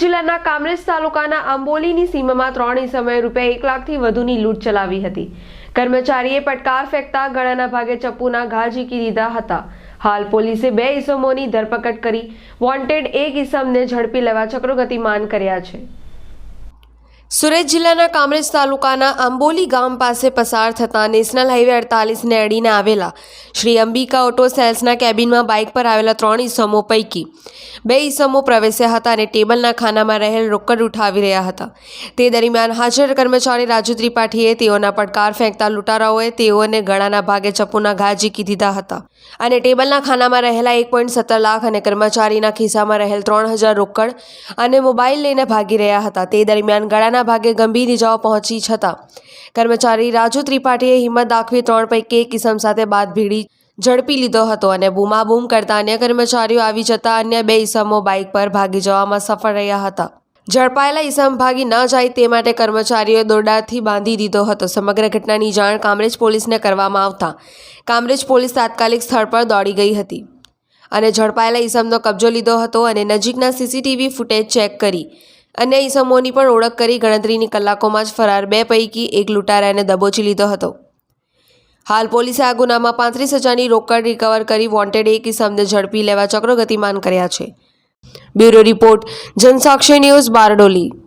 જિલ્લાના કામરેજ તાલુકાના આંબોલીની સીમામાં ત્રણ સમયે રૂપિયા એક લાખથી વધુની લૂંટ ચલાવી હતી. કર્મચારીએ પટકાર ફેંકતા ગળાના ભાગે ચપ્પુના ઘા ઝીકી દીધા હતા. હાલ પોલીસે બે ઇસમોની ધરપકડ કરી, વોન્ટેડ એક ઇસમને ઝડપી લેવા ચક્રો ગતિમાન કર્યા છે. સુરત જિલ્લાના કામરેજ તાલુકાના આંબોલી ગામ પાસે પસાર થતા નેશનલ હાઈવે અડતાલીસને અડીને આવેલા શ્રી અંબિકા ઓટો સેલ્સના કેબિનમાં બાઇક પર આવેલા ત્રણ ઈસમો પૈકી બે ઈસમો પ્રવેશ્યા હતા અને ટેબલના ખાનામાં રહેલ રોકડ ઉઠાવી રહ્યા હતા. તે દરમિયાન હાજર કર્મચારી રાજુ ત્રિપાઠીએ તેઓના પડકાર ફેંકતા લૂંટારાઓએ તેઓને ગળાના ભાગે ચપ્પુના ઘા ઝીકી દીધા હતા અને ટેબલના ખાનામાં રહેલા એક પોઈન્ટ સત્તર લાખ અને કર્મચારીના ખિસ્સામાં રહેલ ત્રણ હજાર રોકડ અને મોબાઈલ લઈને ભાગી રહ્યા હતા. તે દરમિયાન ગળાના ભાગે ગંભીર ઇજાઓ પહોંચી છતાં. કર્મચારી રાજુ ત્રિપાઠીએ હિંમત દાખવી ત્રણ પૈકી એક કિસમ સાથે બાદ ભીડી ઝડપી લીધો હતો અને બૂમાબૂમ કરતા અન્ય કર્મચારીઓ આવી જતા અન્ય બે ઈસમો બાઇક પર ભાગી જવામાં સફળ રહ્યા હતા. ઝડપાયેલા ઈસમ ભાગી ન જાય તે માટે કર્મચારીઓએ દોરડાથી બાંધી દીધો હતો. સમગ્ર ઘટનાની જાણ કામરેજ પોલીસને કરવામાં આવતા કામરેજ પોલીસ તાત્કાલિક સ્થળ પર દોડી ગઈ હતી અને ઝડપાયેલા ઈસમનો કબજો લીધો હતો અને નજીકના સીસીટીવી ફૂટેજ ચેક કરી અન્ય ઈસમોની પણ ઓળખ કરી ગણતરીની કલાકોમાં જ ફરાર બે પૈકી એક લૂંટારાને દબોચી લીધો હતો. હાલ પોલીસે આ ગુનામાં પાંત્રીસ હજારની રોકડ રિકવર કરી વોન્ટેડ એક ઈસમને ઝડપી લેવા ચક્રો ગતિમાન કર્યા છે. Bureau report, Jansakshi news Bardoli.